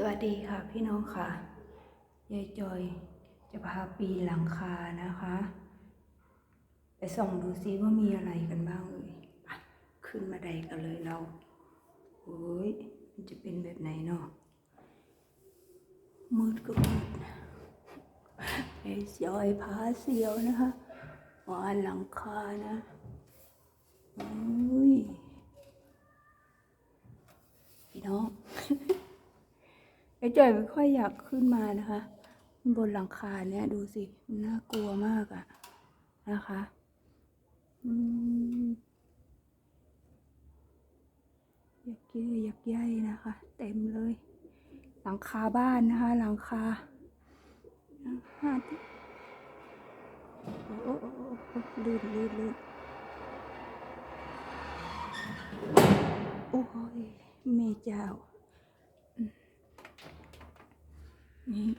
สวัสดีค่ะพี่น้องค่ะยายจอยจะพาปีนหลังคานะคะ ไปส่องดูซิว่ามีอะไรกันบ้างเอ่ยไปขึ้นมาไดกันเลยเราโอ้ยมันจะเป็นแบบไหนเนาะมืดก็มืดยายจอยพาเสียวนะคะมาหลังคานะโอ้ยพี่น้อง ไอ้ จอยไม่ค่อยอยากขึ้นมานะคะ บนหลังคาเนี่ยดูสิน่ากลัวมากอะนะคะอยากเย้ยอยากใยนะคะ เต็มเลย หลังคาบ้านนะคะ หลังคาหาที่โอ้โอ้โอ้โอ้ลื่นลื่นลื่นโอ้ยแม่เจ้า นี่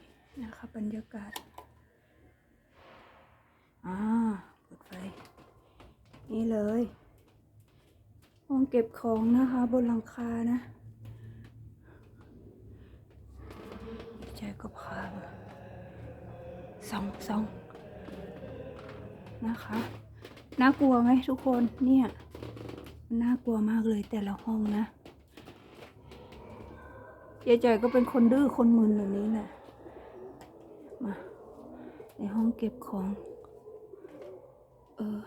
นะคะบรรยากาศ อ่าเปิดไฟ นี่เลยห้องเก็บของนะคะบนหลังคานะใจก็พามาส่องส่องนะคะ น่ากลัวไหมทุกคนเนี่ยน่ากลัวมากเลยแต่ละห้องนะยายจอยก็เป็นคนดื้อคนมึนแบบนี้แหละ มา ในห้องเก็บของ เออ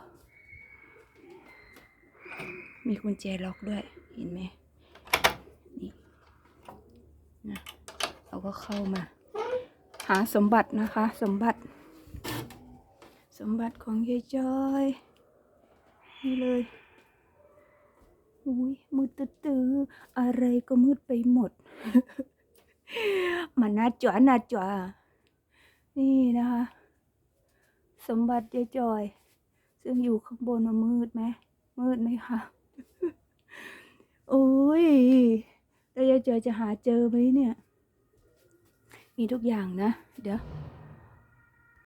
มีกุญแจล็อกด้วย เห็นไหมนี่นะเราก็เข้ามา หาสมบัตินะคะ สมบัติ สมบัติของยายจอยนี่เลยอุ้ยมืดตื้ออะไรก็มืดไปหมด มันน่าจ๋าน่าจ๋า นี่นะคะ สมบัติยายจอย ซึ่งอยู่ข้างบนมามืดไหมมืดไหมคะโอ้ยแล้วยายจอยจะหาเจอไหมเนี่ย มีทุกอย่างนะ เดี๋ยว